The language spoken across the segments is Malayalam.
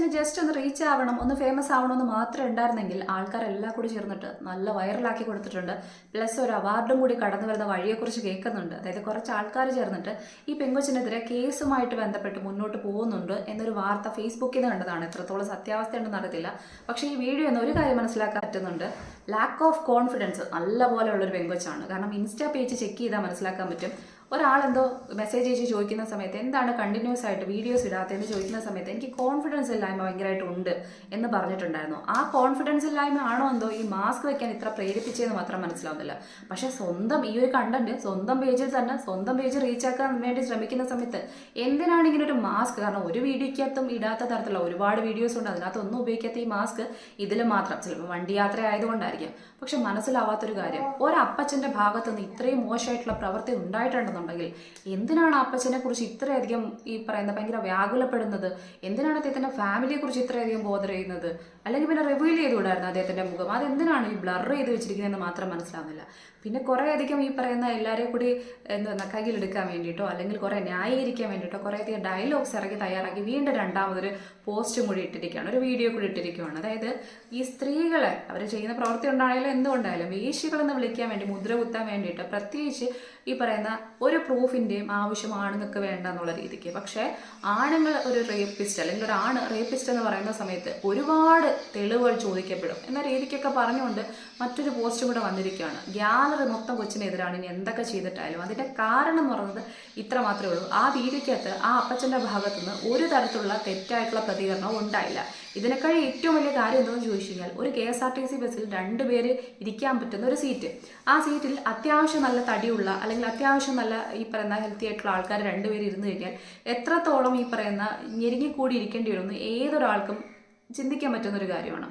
റീച്ച് ആവണം ഒന്ന് ഫേമസ് ആവണം എന്ന് മാത്രം ഉണ്ടായിരുന്നെങ്കിൽ ആൾക്കാരെല്ലാം കൂടി ചേർന്നിട്ട് നല്ല വൈറലാക്കി കൊടുത്തിട്ടുണ്ട്. പ്ലസ് ഒരു അവാർഡും കൂടി കടന്നു വരുന്ന വഴിയെക്കുറിച്ച് കേൾക്കുന്നുണ്ട്. അതായത് കുറച്ച് ആൾക്കാർ ചേർന്നിട്ട് ഈ പെങ്കൊച്ചിനെതിരെ കേസുമായിട്ട് ബന്ധപ്പെട്ട് മുന്നോട്ട് പോകുന്നുണ്ട് എന്നൊരു വാർത്ത ഫേസ്ബുക്കിൽ നിന്ന് കണ്ടതാണ്. എത്രത്തോളം സത്യാവസ്ഥ ഉണ്ടെന്ന് അറിയത്തില്ല. പക്ഷേ ഈ വീഡിയോ എന്ന് ഒരു കാര്യം മനസ്സിലാക്കാൻ പറ്റുന്നുണ്ട്. ലാക്ക് ഓഫ് കോൺഫിഡൻസ് നല്ല പോലെയുള്ളൊരു പെങ്കൊച്ചാണ്. കാരണം ഇൻസ്റ്റാ പേജ് ചെക്ക് ചെയ്താൽ മനസ്സിലാക്കാൻ പറ്റും. ഒരാളെന്തോ മെസ്സേജ് അയച്ച് ചോദിക്കുന്ന സമയത്ത് എന്താണ് കണ്ടിന്യൂസ് ആയിട്ട് വീഡിയോസ് ഇടാത്തതെന്ന് ചോദിക്കുന്ന സമയത്ത് എനിക്ക് കോൺഫിഡൻസ് ഇല്ലായ്മ ഭയങ്കരമായിട്ട് ഉണ്ട് എന്ന് പറഞ്ഞിട്ടുണ്ടായിരുന്നു. ആ കോൺഫിഡൻസ് ഇല്ലായ്മ ആണോ എന്തോ ഈ മാസ്ക് വെക്കാൻ ഇത്ര പ്രേരിപ്പിച്ചതെന്ന് മാത്രം മനസ്സിലാവുന്നില്ല. പക്ഷേ സ്വന്തം ഈ ഒരു കണ്ടന്റ് സ്വന്തം പേജിൽ തന്നെ സ്വന്തം പേജ് റീച്ച് ആക്കാൻ വേണ്ടി ശ്രമിക്കുന്ന സമയത്ത് എന്തിനാണ് ഇങ്ങനെ ഒരു മാസ്ക് കാരണം ഒരു വീഡിയോക്കകത്തും ഇടാത്ത തരത്തിലുള്ള ഒരുപാട് വീഡിയോസ് ഉണ്ട്. അതിനകത്ത് ഒന്നും ഉപയോഗിക്കാത്ത ഈ മാസ്ക് ഇതിൽ മാത്രം. ചിലപ്പോൾ വണ്ടി യാത്ര ആയതുകൊണ്ടായിരിക്കും പക്ഷെ മനസ്സിലാവാത്തൊരു കാര്യം ഒരപ്പച്ചന്റെ ഭാഗത്തുനിന്ന് ഇത്രയും മോശമായിട്ടുള്ള പ്രവൃത്തി ഉണ്ടായിട്ടുണ്ടെന്നുണ്ടെങ്കിൽ എന്തിനാണ് അപ്പച്ചനെ കുറിച്ച് ഇത്രയധികം ഈ പറയുന്ന ഭയങ്കര വ്യാകുലപ്പെടുന്നത്? എന്തിനാണ് അദ്ദേഹത്തിന്റെ ഫാമിലിയെ കുറിച്ച് ഇത്രയധികം ബോധർ ചെയ്യുന്നത്? അല്ലെങ്കിൽ പിന്നെ റിവീൽ ചെയ്തുകൂടായിരുന്നു അദ്ദേഹത്തിന്റെ മുഖം? അതെന്തിനാണ് ഈ ബ്ലർ ചെയ്ത് വെച്ചിരിക്കുന്നതെന്ന് മാത്രം മനസ്സിലാവുന്നില്ല. പിന്നെ കുറേ അധികം ഈ പറയുന്ന എല്ലാവരെയും കൂടി എന്താ കയ്യിലെടുക്കാൻ വേണ്ടിയിട്ടോ അല്ലെങ്കിൽ കുറേ ന്യായീകരിക്കാൻ വേണ്ടിയിട്ടോ കുറേ അധികം ഡയലോഗ്സ് ഇറക്കി തയ്യാറാക്കി വീണ്ടും രണ്ടാമതൊരു പോസ്റ്റും കൂടി ഇട്ടിരിക്കുകയാണ്. ഒരു വീഡിയോ കൂടി ഇട്ടിരിക്കുകയാണ്. അതായത് ഈ സ്ത്രീകളെ അവർ ചെയ്യുന്ന പ്രവൃത്തി ഉണ്ടായാലും എന്തുകൊണ്ടായാലും വേശികളെന്ന് വിളിക്കാൻ വേണ്ടി മുദ്ര കുത്താൻ വേണ്ടിയിട്ട് പ്രത്യേകിച്ച് ഈ പറയുന്ന ഒരു പ്രൂഫിന്റെയും ആവശ്യം ആണുങ്ങൾക്ക് വേണ്ട എന്നുള്ള രീതിക്ക്. പക്ഷേ ആണുങ്ങൾ ഒരു റേപ്പിസ്റ്റ് അല്ലെങ്കിൽ ഒരു ആണ് റേപ്പിസ്റ്റ് എന്ന് പറയുന്ന സമയത്ത് ഒരുപാട് തെളിവുകൾ ചോദിക്കപ്പെടും എന്ന രീതിക്കൊക്കെ പറഞ്ഞുകൊണ്ട് മറ്റൊരു പോസ്റ്റ് കൂടെ വന്നിരിക്കുകയാണ്. ഗ്യാലറി മൊത്തം കൊച്ചിനെതിരാണ്. ഇനി എന്തൊക്കെ ചെയ്തിട്ടായാലും അതിന്റെ കാരണം എന്ന് പറയുന്നത് ഇത്ര മാത്രമേ ഉള്ളൂ. ആ വീഡിയോക്കകത്ത് ആ അപ്പച്ചന്റെ ഭാഗത്തുനിന്ന് ഒരു തരത്തിലുള്ള തെറ്റായിട്ടുള്ള പ്രതികരണവും ഉണ്ടായില്ല. ഇതിനേക്കാൾ ഏറ്റവും വലിയ കാര്യം എന്തെന്ന് ചോദിച്ചു കഴിഞ്ഞാൽ ഒരു K S R T C ബസ്സിൽ രണ്ടുപേര് ഇരിക്കാൻ പറ്റുന്ന ഒരു സീറ്റ്. ആ സീറ്റിൽ അത്യാവശ്യം നല്ല തടിയുള്ള അല്ലെങ്കിൽ അത്യാവശ്യം നല്ല ഈ പറയുന്ന ഹെൽത്തി ആയിട്ടുള്ള ആൾക്കാർ രണ്ടുപേര് ഇരുന്ന് കഴിഞ്ഞാൽ എത്രത്തോളം ഈ പറയുന്ന ഞെരുങ്ങിക്കൂടി ഇരിക്കേണ്ടി വരുമെന്ന് ഏതൊരാൾക്കും ചിന്തിക്കാൻ പറ്റുന്ന ഒരു കാര്യമാണ്.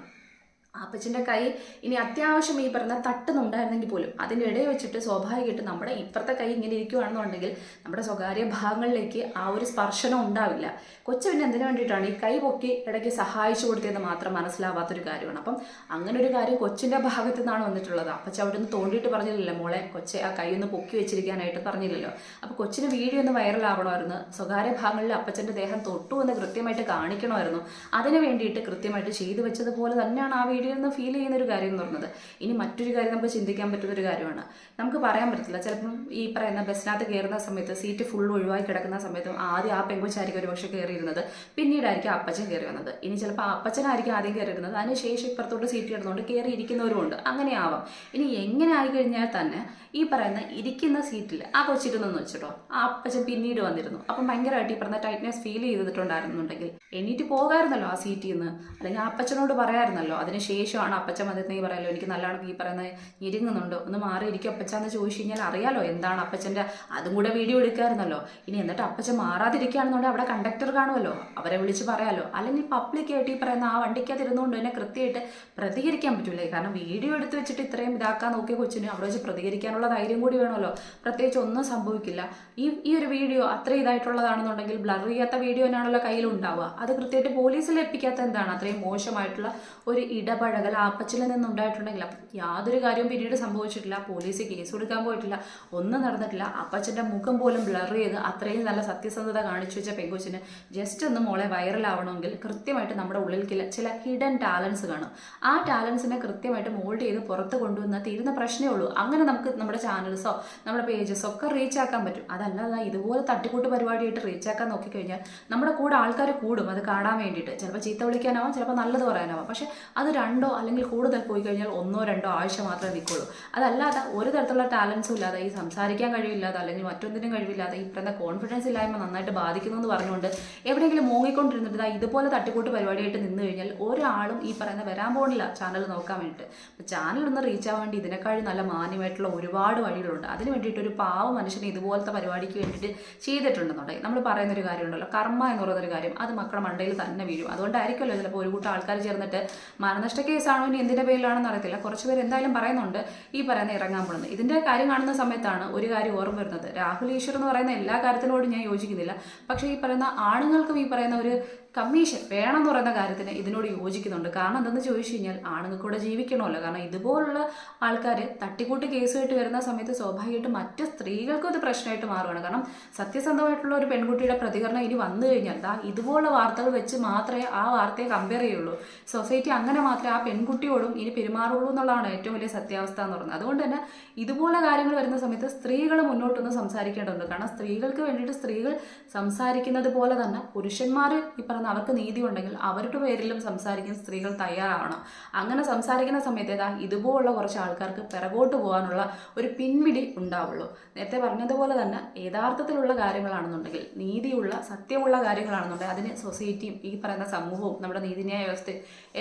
അപ്പച്ചന്റെ കൈ ഇനി അത്യാവശ്യം ഈ പറഞ്ഞ തട്ടുന്നുണ്ടായിരുന്നെങ്കിൽ പോലും അതിന്റെ ഇടയിൽ വെച്ചിട്ട് സ്വാഭാവികമായിട്ട് നമ്മുടെ ഇപ്പുറത്തെ കൈ ഇങ്ങനെ ഇരിക്കുകയാണെന്നുണ്ടെങ്കിൽ നമ്മുടെ സ്വകാര്യ ഭാഗങ്ങളിലേക്ക് ആ ഒരു സ്പർശനം ഉണ്ടാവില്ല. കൊച്ചു പിന്നെ എന്തിനു വേണ്ടിയിട്ടാണ് ഈ കൈ പൊക്കി ഇടയ്ക്ക് സഹായിച്ചു കൊടുത്തതെന്ന് മാത്രം മനസ്സിലാവാത്തൊരു കാര്യമാണ്. അപ്പം അങ്ങനെ ഒരു കാര്യം കൊച്ചിന്റെ ഭാഗത്തു നിന്നാണ് വന്നിട്ടുള്ളത്. അപ്പച്ച അവിടെ നിന്ന് തോണ്ടിയിട്ട് പറഞ്ഞില്ലല്ലോ മോളെ കൊച്ചെ ആ കൈ ഒന്ന് പൊക്കി വെച്ചിരിക്കാനായിട്ട് പറഞ്ഞില്ലല്ലോ. അപ്പോൾ കൊച്ചിന് വീഡിയോ ഒന്ന് വൈറലാവണമായിരുന്നു. സ്വകാര്യ ഭാഗങ്ങളിൽ അപ്പച്ചന്റെ ദേഹം തൊട്ടു എന്ന് കൃത്യമായിട്ട് കാണിക്കണമായിരുന്നു. അതിന് വേണ്ടിയിട്ട് കൃത്യമായിട്ട് ചെയ്തു വെച്ചതുപോലെ തന്നെയാണ് ആ വീഡിയോ വീഡിയോയിൽ നിന്ന് ഫീൽ ചെയ്യുന്ന ഒരു കാര്യം എന്ന് പറഞ്ഞത്. ഇനി മറ്റൊരു കാര്യം നമുക്ക് ചിന്തിക്കാൻ പറ്റുന്ന ഒരു കാര്യമാണ്. നമുക്ക് പറയാൻ പറ്റത്തില്ല. ചിലപ്പം ഈ പറയുന്ന ബസ്സിനകത്ത് കയറുന്ന സമയത്ത് സീറ്റ് ഫുൾ ഒഴിവായി കിടക്കുന്ന സമയത്തും ആദ്യം ആ പെങ്കുച്ചായിരിക്കും ഒരു പക്ഷേ കയറിയിരുന്നത് പിന്നീടായിരിക്കും അപ്പച്ചൻ കയറി വന്നത്. ഇനി ചിലപ്പോൾ അപ്പച്ചനായിരിക്കും ആദ്യം കയറിയിരുന്നത് അതിനുശേഷം ഇപ്പുറത്തോട്ട് സീറ്റ് കിടന്നുകൊണ്ട് കയറി ഇരിക്കുന്നവരുമുണ്ട് അങ്ങനെ ആവാം. ഇനി എങ്ങനെ ആയി കഴിഞ്ഞാൽ തന്നെ ഈ പറയുന്ന ഇരിക്കുന്ന സീറ്റിൽ ആ കൊച്ചിരുന്നെന്ന് വെച്ചിട്ടോ. ആ അപ്പച്ചൻ പിന്നീട് വന്നിരുന്നു. അപ്പം ഭയങ്കരമായിട്ട് ഈ പറഞ്ഞ ടൈറ്റ്നെസ് ഫീൽ ചെയ്തിട്ടുണ്ടായിരുന്നുണ്ടെങ്കിൽ എണീറ്റ് പോകാമായിരുന്നല്ലോ ആ സീറ്റിൽ നിന്ന് അല്ലെങ്കിൽ ആ അപ്പച്ചനോട് പറയാമായിരുന്നല്ലോ അതിനുശേഷമാണ് അപ്പച്ചൻ നീ പറയാലോ എനിക്ക് നല്ലവണ്ണം ഈ പറയുന്നത് ഇരുങ്ങുന്നുണ്ടോ. ഒന്ന് മാറി ഇരിക്കും അപ്പച്ചാന്ന് ചോദിച്ചു കഴിഞ്ഞാൽ അറിയാലോ എന്താണ് അപ്പച്ചന്റെ അതും കൂടെ വീഡിയോ എടുക്കാമായിരുന്നല്ലോ ഇനി എന്നിട്ട് അപ്പച്ചൻ മാറാതിരിക്കുകയാണെന്നുണ്ടെങ്കിൽ അവിടെ കണ്ടക്ടർ കാണുമല്ലോ അവരെ വിളിച്ച് പറയാലോ. അല്ലെങ്കിൽ പബ്ലിക്കായിട്ട് ഈ പറയുന്ന ആ വണ്ടിക്കകത്ത് ഇരുന്നുകൊണ്ട് തന്നെ കൃത്യമായിട്ട് പ്രതികരിക്കാൻ പറ്റൂലേ? കാരണം വീഡിയോ എടുത്ത് വെച്ചിട്ട് ഇത്രയും ഇതാക്കാൻ നോക്കിയ കൊച്ചിന് അവിടെ വെച്ച് പ്രതികരിക്കാനുള്ള ധൈര്യം കൂടി വേണമല്ലോ. പ്രത്യേകിച്ച് ഒന്നും സംഭവിക്കില്ല. ഈ ഈ ഒരു വീഡിയോ അത്ര ഇതായിട്ടുള്ളതാണെന്നുണ്ടെങ്കിൽ ബ്ലർ ചെയ്യാത്ത വീഡിയോ തന്നെയാണല്ലോ കയ്യിൽ ഉണ്ടാവുക അത് കൃത്യമായിട്ട് പോലീസിൽ എപ്പിക്കാത്ത എന്താണ്? അത്രയും മോശമായിട്ടുള്ള ഒരു ഇടപഴകൽ ആപ്പച്ചിൽ നിന്നുണ്ടായിട്ടുണ്ടെങ്കിൽ അപ്പം യാതൊരു കാര്യവും പിന്നീട് സംഭവിച്ചിട്ടില്ല. പോലീസ് കേസ് കൊടുക്കാൻ പോയിട്ടില്ല. ഒന്നും നടന്നിട്ടില്ല. അപ്പച്ചന്റെ മുഖം പോലും ബ്ലർ ചെയ്ത് അത്രയും നല്ല സത്യസന്ധത കാണിച്ചു വെച്ച പെങ്കുച്ചിന് ജസ്റ്റ് ഒന്ന് മോളെ വൈറലാവണമെങ്കിൽ കൃത്യമായിട്ട് നമ്മുടെ ഉള്ളിൽ ചില ഹിഡൻ ടാലൻസ് കാണും. ആ ടാലൻസിനെ കൃത്യമായിട്ട് മോൾഡ് ചെയ്ത് പുറത്ത് കൊണ്ടുവന്നാൽ തീരുന്ന പ്രശ്നമേ ഉള്ളൂ. അങ്ങനെ നമുക്ക് നമ്മുടെ ചാനൽസോ നമ്മുടെ പേജസോ ഒക്കെ റീച്ച് ആക്കാൻ പറ്റും. അതല്ലാതെ ഇതുപോലെ തട്ടിക്കൂട്ട് പരിപാടിയായിട്ട് റീച്ച് ആക്കാൻ നോക്കിക്കഴിഞ്ഞാൽ നമ്മുടെ കൂടെ ആൾക്കാർ കൂടും. അത് കാണാൻ വേണ്ടിയിട്ട്. ചിലപ്പോൾ ചീത്ത വിളിക്കാനാവാം ചിലപ്പോൾ നല്ലത് പറയാനാവാം. പക്ഷേ അത് രണ്ടോ അല്ലെങ്കിൽ കൂടുതൽ പോയി കഴിഞ്ഞാൽ ഒന്നോ രണ്ടോ ആഴ്ച മാത്രമേ നിൽക്കുള്ളൂ. അതല്ലാതെ ഒരു തരത്തിലുള്ള ടാലൻസും ഇല്ലാതെ ഈ സംസാരിക്കാൻ കഴിവില്ലാതെ അല്ലെങ്കിൽ മറ്റൊന്നിനും കഴിവില്ലാതെ ഈ പറയുന്ന കോൺഫിഡൻസ് ഇല്ലായ്മ നന്നായിട്ട് ബാധിക്കുന്നു എന്ന് പറഞ്ഞുകൊണ്ട് എവിടെയെങ്കിലും മൂങ്ങിക്കൊണ്ടിരുന്നിട്ട് ഇതാ ഇതുപോലെ തട്ടിക്കൂട്ട് പരിപാടിയായിട്ട് നിന്ന് കഴിഞ്ഞാൽ ഒരാളും ഈ പറയുന്ന വരാൻ പോണില്ല ചാനൽ നോക്കാൻ വേണ്ടിയിട്ട്. അപ്പോൾ ചാനൽ ഒന്ന് റീച്ച് ആവാൻ വേണ്ടി ഇതിനേക്കാൾ നല്ല മാന്യമായിട്ടുള്ള ഒരുപാട് വഴികളുണ്ട്. അതിന് വേണ്ടിയിട്ട് ഒരു പാവ മനുഷ്യനെ ഇതുപോലത്തെ പരിപാടിക്ക് വേണ്ടിയിട്ട് ചെയ്തിട്ടുണ്ടെന്നുണ്ടെങ്കിൽ നമ്മൾ പറയുന്ന ഒരു കാര്യമുണ്ടല്ലോ. കർമ്മ എന്ന് പറയുന്ന ഒരു കാര്യം അത് മക്കളുടെ മണ്ടയിൽ തന്നെ വീഴും. അതുകൊണ്ടായിരിക്കുമല്ലോ ചിലപ്പോൾ ഒരു കൂട്ടം ആൾക്കാർ ചേർന്നിട്ട് മാനനഷ്ട കേസാണോ ഇനി എന്തിന്റെ പേരിലാണെന്ന് അറിയത്തില്ല. കുറച്ച് പേര് എന്തായാലും പറയുന്നുണ്ട് ഈ പറയുന്ന ഇറങ്ങാൻ പോകുന്നത്. ഇതിന്റെ കാര്യം കാണുന്ന സമയത്താണ് ഒരു കാര്യം ഓർമ്മ വരുന്നത്. രാഹുൽ ഈശ്വർ എന്ന് പറയുന്ന എല്ലാ കാര്യത്തിനോടും ഞാൻ യോജിക്കുന്നില്ല. പക്ഷേ ഈ പറയുന്ന ആണുങ്ങൾക്കും ഈ പറയുന്ന ഒരു കമ്മീഷൻ വേണമെന്ന് പറയുന്ന കാര്യത്തിന് ഇതിനോട് യോജിക്കുന്നുണ്ട്. കാരണം എന്തെന്ന് ചോദിച്ചു കഴിഞ്ഞാൽ ആണുങ്ങൾക്ക് കൂടെ ജീവിക്കണമല്ലോ. കാരണം ഇതുപോലുള്ള ആൾക്കാർ തട്ടിക്കൂട്ടി കേസുമായിട്ട് വരുന്ന സമയത്ത് സ്വാഭാവികമായിട്ടും മറ്റ് സ്ത്രീകൾക്കും ഇത് പ്രശ്നമായിട്ട് മാറുകയാണ് കാരണം സത്യസന്ധമായിട്ടുള്ള ഒരു പെൺകുട്ടിയുടെ പ്രതികരണം ഇനി വന്നു കഴിഞ്ഞാൽ ദാ ഇതുപോലുള്ള വാർത്തകൾ വെച്ച് മാത്രമേ ആ വാർത്തയെ കമ്പയർ ചെയ്യുള്ളൂ. സൊസൈറ്റി അങ്ങനെ മാത്രമേ ആ പെൺകുട്ടിയോടും ഇനി പെരുമാറുള്ളൂ എന്നുള്ളതാണ് ഏറ്റവും വലിയ സത്യാവസ്ഥ എന്ന് പറയുന്നത്. അതുകൊണ്ട് തന്നെ ഇതുപോലെ കാര്യങ്ങൾ വരുന്ന സമയത്ത് സ്ത്രീകൾ മുന്നോട്ടൊന്ന് സംസാരിക്കേണ്ടതുണ്ട്. കാരണം സ്ത്രീകൾക്ക് വേണ്ടിയിട്ട് സ്ത്രീകൾ സംസാരിക്കുന്നത് പോലെ തന്നെ പുരുഷന്മാർ ഈ പറഞ്ഞ അവർക്ക് നീതി ഉണ്ടെങ്കിൽ അവരുടെ പേരിലും സംസാരിക്കാൻ സ്ത്രീകൾ തയ്യാറാവണം. അങ്ങനെ സംസാരിക്കുന്ന സമയത്ത് ഏതാ ഇതുപോലുള്ള കുറച്ച് ആൾക്കാർക്ക് പിറകോട്ട് പോകാനുള്ള ഒരു പിൻവിടി ഉണ്ടാവുള്ളൂ. നേരത്തെ പറഞ്ഞതുപോലെ തന്നെ യഥാർത്ഥത്തിലുള്ള കാര്യങ്ങളാണെന്നുണ്ടെങ്കിൽ നീതിയുള്ള സത്യമുള്ള കാര്യങ്ങളാണെന്നുണ്ടെങ്കിൽ അതിന് സൊസൈറ്റിയും ഈ പറയുന്ന സമൂഹവും നമ്മുടെ നീതിന്യായ വ്യവസ്ഥ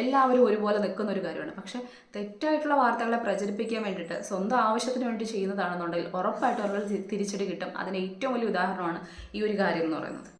എല്ലാവരും ഒരുപോലെ നിൽക്കുന്ന ഒരു കാര്യമാണ്. പക്ഷെ തെറ്റായിട്ടുള്ള വാർത്തകളെ പ്രചരിപ്പിക്കാൻ വേണ്ടിയിട്ട് സ്വന്തം ആവശ്യത്തിന് വേണ്ടി ചെയ്യുന്നതാണെന്നുണ്ടെങ്കിൽ ഉറപ്പായിട്ടും അവർക്ക് തിരിച്ചടി കിട്ടും. അതിന് ഏറ്റവും വലിയ ഉദാഹരണമാണ് ഈ ഒരു കാര്യം എന്ന് പറയുന്നത്.